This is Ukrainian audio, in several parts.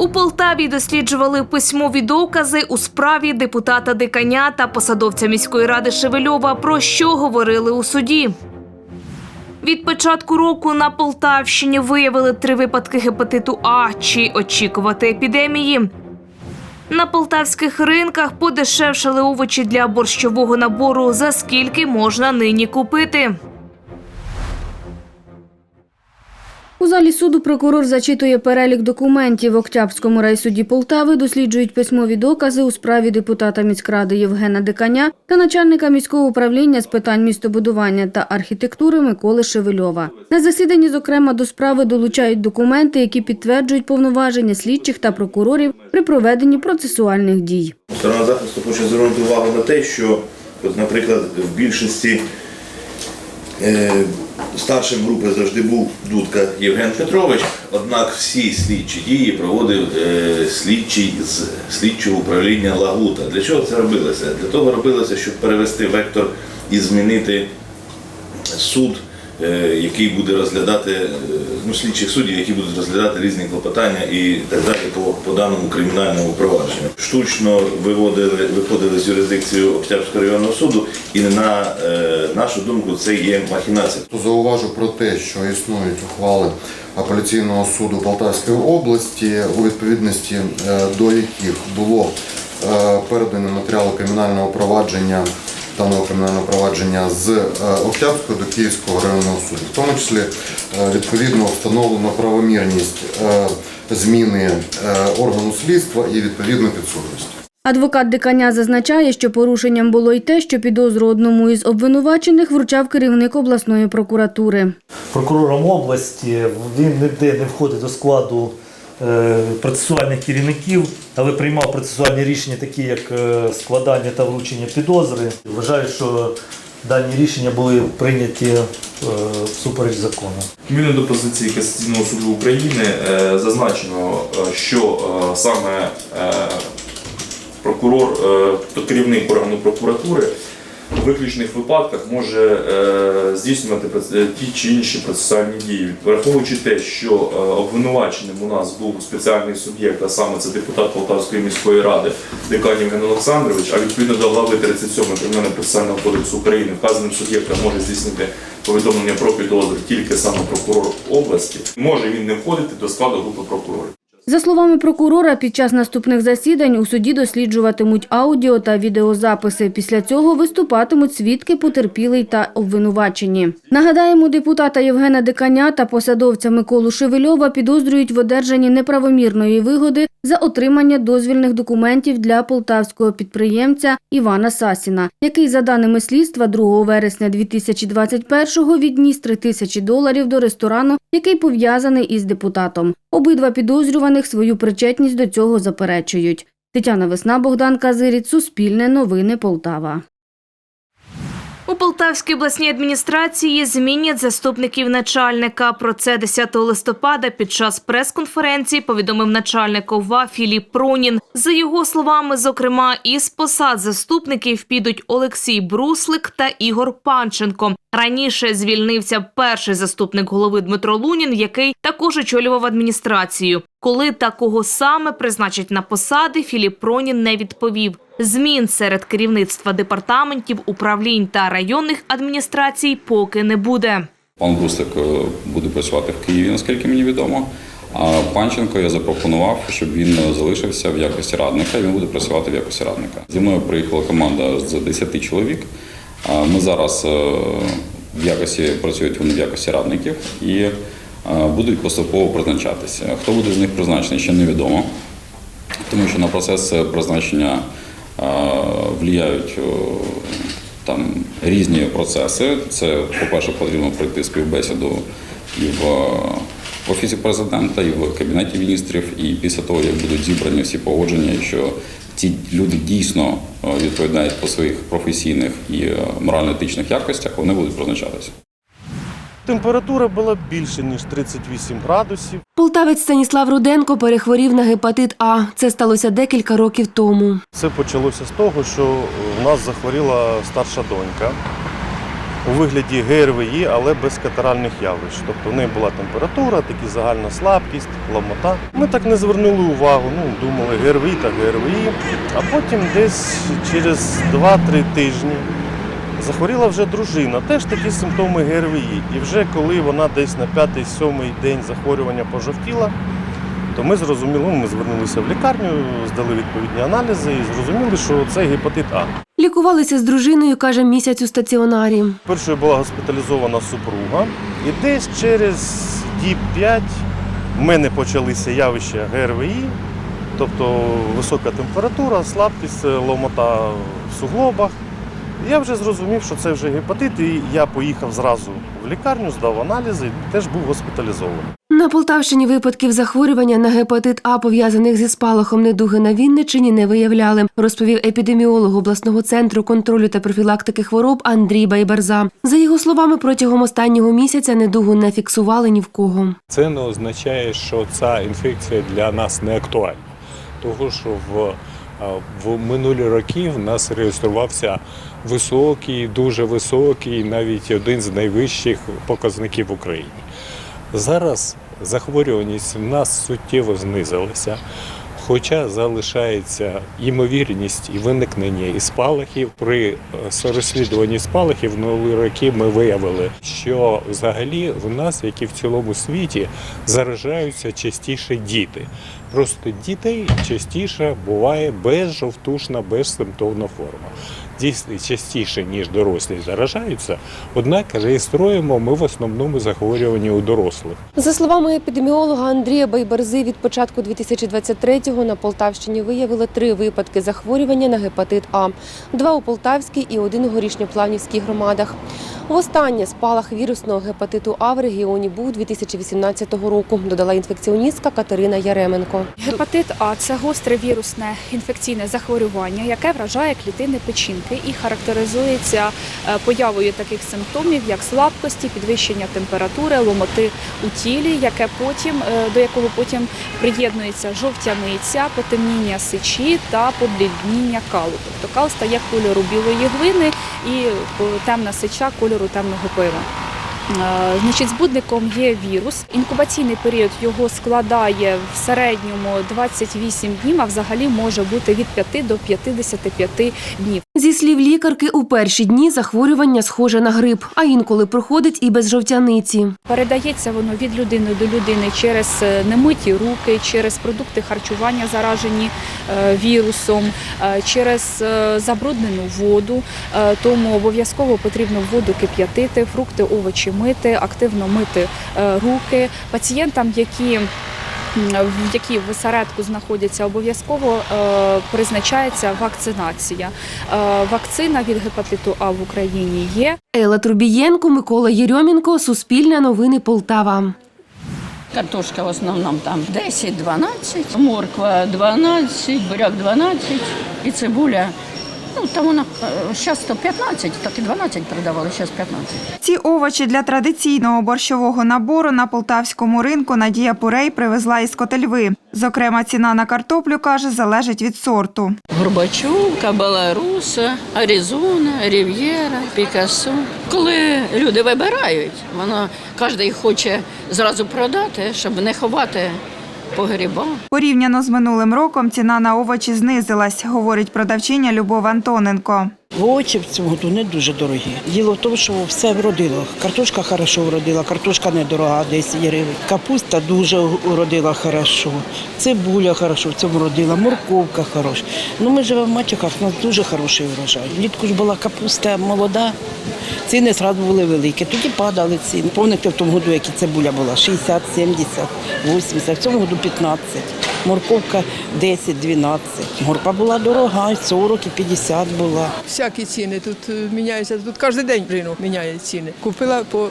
У Полтаві досліджували письмові докази у справі депутата Диканя та посадовця міської ради Шевельова, про що говорили у суді. Від початку року на Полтавщині виявили три випадки гепатиту А. Чи очікувати епідемії? На полтавських ринках подешевшали овочі для борщового набору. За скільки можна нині купити? У залі суду прокурор зачитує перелік документів. В Октябрському райсуді Полтави досліджують письмові докази у справі депутата міськради Євгена Диканя та начальника міського управління з питань містобудування та архітектури Миколи Шевельова. На засіданні, зокрема, до справи долучають документи, які підтверджують повноваження слідчих та прокурорів при проведенні процесуальних дій. Сторона захисту хоче звернути увагу на те, що, наприклад, в більшості старшим групи завжди був Дудка Євген Петрович, однак всі слідчі дії проводив е, слідчий з слідчого управління Лагута. Для чого це робилося? Для того робилося, щоб перевести вектор і змінити суд, е, який буде розглядати е, ну, слідчих суддів, які будуть розглядати різні клопотання і так далі по, по даному кримінальному провадженню. Штучно виводили, виходили з юрисдикції Октябрського районного суду, і на е, нашу думку це є махінація. Зауважу про те, що існують ухвали апеляційного суду Полтавської області, у відповідності е, до яких було е, передано матеріали кримінального провадження даного кримінального провадження з е, Октябрського до Київського районного суду. В тому числі е, відповідно встановлено правомірність е, зміни органу слідства і відповідно підсудності. Адвокат Диканя зазначає, що порушенням було й те, що підозру одному із обвинувачених вручав керівник обласної прокуратури. прокурором області. Він ніде не входить до складу процесуальних керівників, але приймав процесуальні рішення, такі як е, складання та вручення підозри. Вважаю, що дані рішення були прийняті е, всупереч закону. Відповідно до позиції Касаційного суду України е, зазначено, е, що е, саме е, прокурор, е, тобто керівник органу прокуратури у виключних випадках може е, здійснювати е, ті чи інші процесуальні дії, враховуючи те, що е, обвинуваченим у нас був спеціальний суб'єкт, а саме це депутат Полтавської міської ради Декан Євген Олександрович, а відповідно до глави 37 Кримінального процесуального кодексу України вказаним суб'єктом може здійснити повідомлення про підозру тільки саме прокурор області. Може він не входити до складу групи прокурорів. За словами прокурора, під час наступних засідань у суді досліджуватимуть аудіо та відеозаписи. Після цього виступатимуть свідки, потерпілий та обвинувачені. Нагадаємо, депутата Євгена Диканя та посадовця Миколу Шевельова підозрюють в одержанні неправомірної вигоди за отримання дозвільних документів для полтавського підприємця Івана Сасіна, який, за даними слідства, 2 вересня 2021-го відніс 3 тисячі доларів до ресторану, який пов'язаний із депутатом. Обидва підозрюваних свою причетність до цього заперечують. Тетяна Весна, Богдан Казиріт, Суспільне новини Полтава. У Полтавській обласній адміністрації змінять заступників начальника. Про це 10 листопада під час прес-конференції повідомив начальник ОВА Філіп Пронін. За його словами, зокрема, із посад заступників підуть Олексій Бруслик та Ігор Панченко. Раніше звільнився перший заступник голови Дмитро Лунін, який також очолював адміністрацію. Коли та кого саме призначать на посади, Філіп Пронін не відповів. Змін серед керівництва департаментів, управлінь та районних адміністрацій поки не буде. Пан Бруслик е, буде працювати в Києві, наскільки мені відомо. А Панченко я запропонував, щоб він залишився в якості радника. і Він буде працювати в якості радника. Зі мною приїхала команда з 10 чоловік. Ми зараз е, в якості працюють вони в якості радників і е, будуть поступово призначатися. Хто буде з них призначений, ще невідомо, тому що на процес призначення е, влияють там різні процеси. Це, по-перше, потрібно пройти співбесіду і в офісі президента, і в кабінеті міністрів. І після того, як будуть зібрані всі погодження, що ці люди дійсно відповідають по своїх професійних і морально-етичних якостях, вони будуть призначатися. Температура була більше ніж 38 градусів. Полтавець Станіслав Руденко перехворів на гепатит А. Це сталося декілька років тому. Це почалося з того, що в нас захворіла старша донька. у вигляді ГРВІ, але без катаральних явищ. Тобто в неї була температура, такі загальна слабкість, ломота. Ми так не звернули увагу, ну, думали ГРВІ та ГРВІ. А потім десь через 2-3 тижні захворіла вже дружина, теж такі симптоми ГРВІ. І вже коли вона десь на 5-7 день захворювання пожовтіла, то ми зрозуміли, ми звернулися в лікарню, здали відповідні аналізи і зрозуміли, що це гепатит А. Лікувалися з дружиною, каже, місяць у стаціонарі. Першою була госпіталізована супруга, і десь через діб 5 в мене почалися явища ГРВІ, тобто висока температура, слабкість, ломота в суглобах. Я вже зрозумів, що це вже гепатит, і я поїхав зразу в лікарню, здав аналізи і теж був госпіталізований. На Полтавщині випадків захворювання на гепатит А, пов'язаних зі спалахом недуги на Вінниччині, не виявляли, розповів епідеміолог обласного центру контролю та профілактики хвороб Андрій Байбарза. За його словами, протягом останнього місяця недугу не фіксували ні в кого. Це не означає, що ця інфекція для нас не актуальна. Тому що в, в минулі роки в нас реєструвався високий, дуже високий, навіть один з найвищих показників в Україні. Зараз захворюваність в нас суттєво знизилася. Хоча залишається ймовірність і виникнення і спалахів. При е, розслідуванні спалахів минулі роки ми виявили, що взагалі в нас, як і в цілому світі, заражаються частіше діти. Просто дітей частіше буває безжовтушна, безсимптомна форма. Дійсно частіше, ніж дорослі заражаються, однак реєструємо ми в основному захворювання у дорослих. За словами епідеміолога Андрія Байбарзи, від початку 2023-го на Полтавщині виявили три випадки захворювання на гепатит А: два у Полтавській і один у Горішньопланівській громадах. Востаннє спалах вірусного гепатиту А в регіоні був 2018 року, додала інфекціоністка Катерина Яременко. Гепатит А це гостре вірусне інфекційне захворювання, яке вражає клітини печінки і характеризується е, появою таких симптомів, як слабкості, підвищення температури, ломоти у тілі, яке потім е, до якого потім приєднується жовтяниця, потемніння сечі та поблідніння калу. Тобто кал стає кольору білої глини і е, темна сеча кольору темного пива. Значить, збудником є вірус. Інкубаційний період його складає в середньому 28 днів, а взагалі може бути від 5 до 55 днів. Зі слів лікарки, у перші дні захворювання схоже на грип, а інколи проходить і без жовтяниці. Передається воно від людини до людини через е, немиті руки, через продукти харчування, заражені е, вірусом, е, через забруднену воду. Тому обов'язково потрібно воду кип'ятити, фрукти, овочі мити, активно мити руки. Пацієнтам, які в які в осередку знаходяться, обов'язково е, призначається вакцинація. Е, Вакцина від гепатиту А в Україні є. Елла Трубієнко, Микола Єрьомінко, Суспільне новини Полтава. Картошка в основному там 10-12, морква 12, буряк 12 і цибуля. Ну, там вона зараз то 15, так і 12 продавали, зараз 15. Ці овочі для традиційного борщового набору на полтавському ринку Надія Пурей привезла із Котельви. Зокрема, ціна на картоплю, каже, залежить від сорту. Горбачовка, Беларуса, Аризона, Рів'єра, Пікасо. Коли люди вибирають, воно кожен хоче зразу продати, щоб не ховати погріба. Порівняно з минулим роком ціна на овочі знизилась, говорить продавчиня Любов Антоненко. Овочі в цьому году не дуже дорогі. Діло в тому, що все вродило. Картошка хорошо вродила, картошка недорога, 10 гривень. Капуста дуже уродила хорошо. Цибуля хорошо в цьому родила, морковка хороша. Ну ми живемо в Матюхах, у нас дуже хороший урожай. Влітку ж була капуста молода, ціни одразу були великі. Тоді падали ціни. Помните в тому году, які цибуля була 60, 70, 80, в цьому году 15. Морковка 10-12. Морпа була дорога, 40 і 50 була. Всякі ціни тут е, міняються. Тут кожен день ринок міняє ціни. Купила по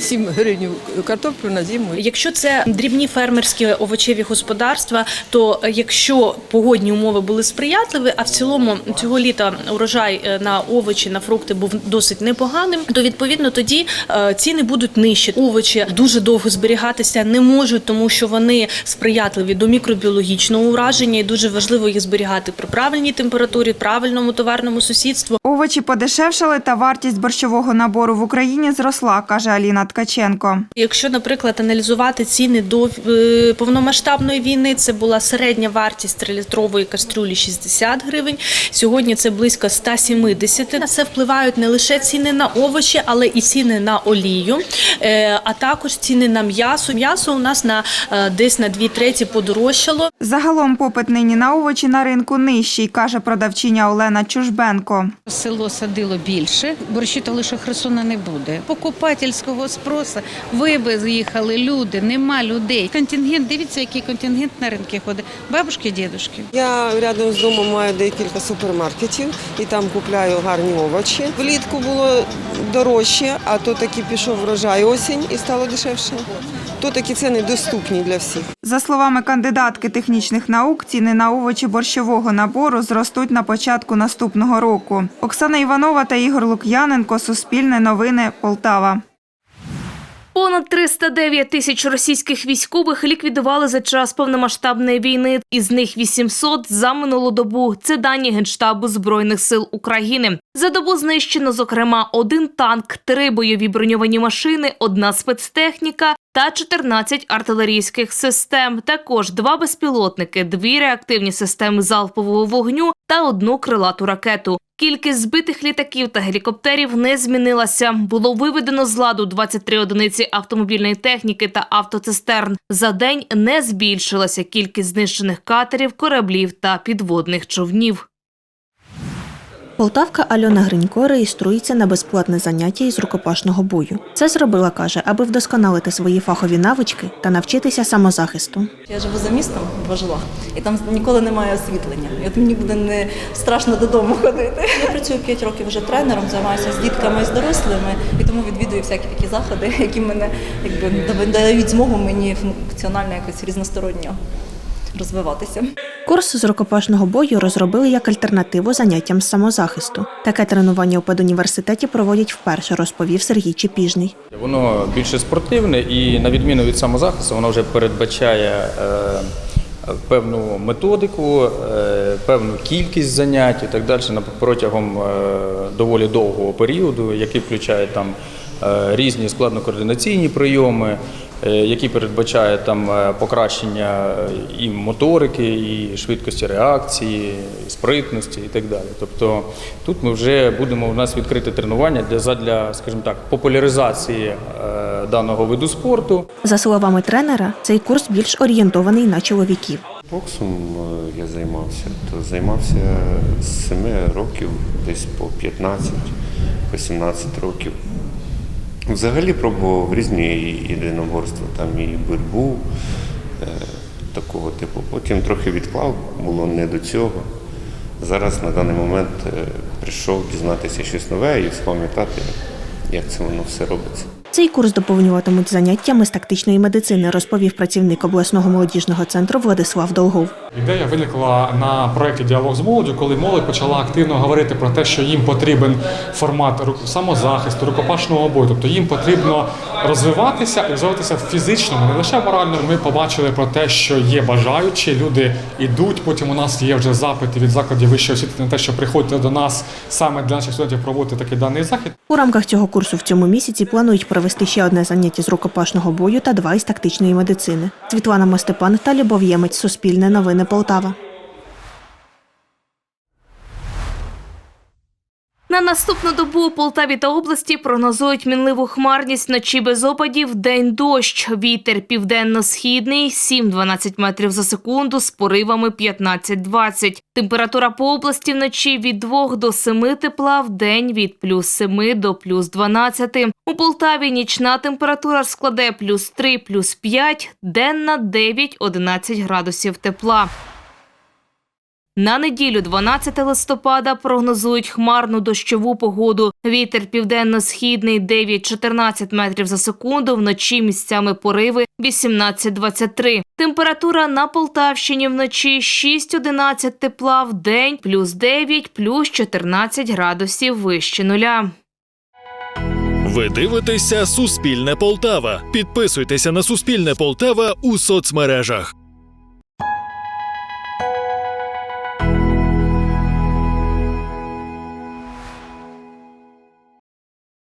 7 гривень картоплю на зиму. Якщо це дрібні фермерські овочеві господарства, то е, якщо погодні умови були сприятливі, а в цілому цього літа урожай е, на овочі, на фрукти був досить непоганим, то відповідно тоді е, ціни будуть нижчі. Овочі дуже довго зберігатися не можуть, тому що вони сприятливі до мікробіологічного ураження, і дуже важливо їх зберігати при правильній температурі, правильному товарному сусідству. Овочі подешевшали та вартість борщового набору в Україні зросла, каже Аліна Ткаченко. Якщо, наприклад, аналізувати ціни до е, повномасштабної війни, це була середня вартість трилітрової кастрюлі 60 гривень. Сьогодні це близько 170. На це впливають не лише ціни на овочі, але і ціни на олію, е, а також ціни на м'ясо. М'ясо у нас на е, десь на дві треті подорожчало. Загалом попит нині на овочі на ринку нижчий, каже продавчиня Олена Чужбенко. Село садило більше, борщі то лише Херсона не буде. Покупательського спросу, ви би з'їхали, люди, нема людей. Контингент, дивіться, який контингент на ринки ходить. Бабушки, дідушки. Я рядом з домом маю декілька супермаркетів і там купляю гарні овочі. Влітку було дорожче, а то таки пішов врожай осінь і стало дешевше. То такі ціни доступні для всіх. За словами кандидатки технічних наук, ціни на овочі борщового набору зростуть на початку наступного року. Оксана Іванова та Ігор Лук'яненко. Суспільне новини. Полтава. Понад 309 тисяч російських військових ліквідували за час повномасштабної війни. Із них 800 за минулу добу. Це дані Генштабу Збройних сил України. За добу знищено, зокрема, один танк, три бойові броньовані машини, одна спецтехніка та 14 артилерійських систем. Також два безпілотники, дві реактивні системи залпового вогню та одну крилату ракету. Кількість збитих літаків та гелікоптерів не змінилася. Було виведено з ладу 23 одиниці автомобільної техніки та автоцистерн. За день не збільшилася кількість знищених катерів, кораблів та підводних човнів. Полтавка Альона Гринько реєструється на безплатне заняття із рукопашного бою. Це зробила, каже, аби вдосконалити свої фахові навички та навчитися самозахисту. Я живу за містом Важлах, і там ніколи немає освітлення. І от мені буде не страшно додому ходити. Я працюю 5 років вже тренером, займаюся з дітками і з дорослими, і тому відвідую всякі такі заходи, які мене якби дають змогу мені функціонально якось різносторонньо розвиватися. Курс з рукопашного бою розробили як альтернативу заняттям з самозахисту. Таке тренування у педуніверситеті проводять вперше, розповів Сергій Чепіжний. Воно більше спортивне і на відміну від самозахисту, воно вже передбачає е, певну методику, е, певну кількість занять і так далі на- протягом е, доволі довгого періоду, який включає там різні складно-координаційні прийоми, е, які передбачає там е, покращення е, і моторики, і швидкості реакції, і спритності і так далі. Тобто тут ми вже будемо у нас відкрите тренування для задля, скажімо так, популяризації даного виду спорту. За словами тренера, цей курс більш орієнтований на чоловіків. Боксом я займався, то займався з 7 років, десь по 15-18 років. Взагалі пробував різні єдиноборства, там і боротьбу е, такого типу. Потім трохи відклав, було не до цього. Зараз на даний момент е, прийшов дізнатися щось нове і спам'ятати, як це воно все робиться. Цей курс доповнюватимуть заняттями з тактичної медицини, розповів працівник обласного молодіжного центру Владислав Долгов. Ідея виникла на проєкті Діалог з молоддю, коли молодь почала активно говорити про те, що їм потрібен формат самозахисту, рукопашного бою. Тобто їм потрібно розвиватися і розвиватися фізичному, не лише морально. Ми побачили про те, що є бажаючі, люди йдуть. Потім у нас є вже запити від закладів вищої освіти на те, що приходьте до нас саме для наших студентів проводити такий даний захід. У рамках цього курсу в цьому місяці планують провести ще одне заняття з рукопашного бою та два із тактичної медицини. Світлана Мостепан та Любов Ємець. Суспільне новини Полтава. На наступну добу у Полтаві та області прогнозують мінливу хмарність вночі без опадів, день дощ. Вітер південно-східний 7-12 метрів за секунду з поривами 15-20. Температура по області вночі від 2 до 7 тепла, в день від плюс 7 до плюс 12. У Полтаві нічна температура складе плюс 3, плюс 5, денна 9-11 градусів тепла. На неділю, 12 листопада, прогнозують хмарну дощову погоду. Вітер південно-східний 9-14 метрів за секунду, вночі місцями пориви 18-23. Температура на Полтавщині вночі 6-11 тепла, в день плюс 9, плюс 14 градусів вище нуля. Ви дивитеся Суспільне Полтава. Підписуйтеся на Суспільне Полтава у соцмережах.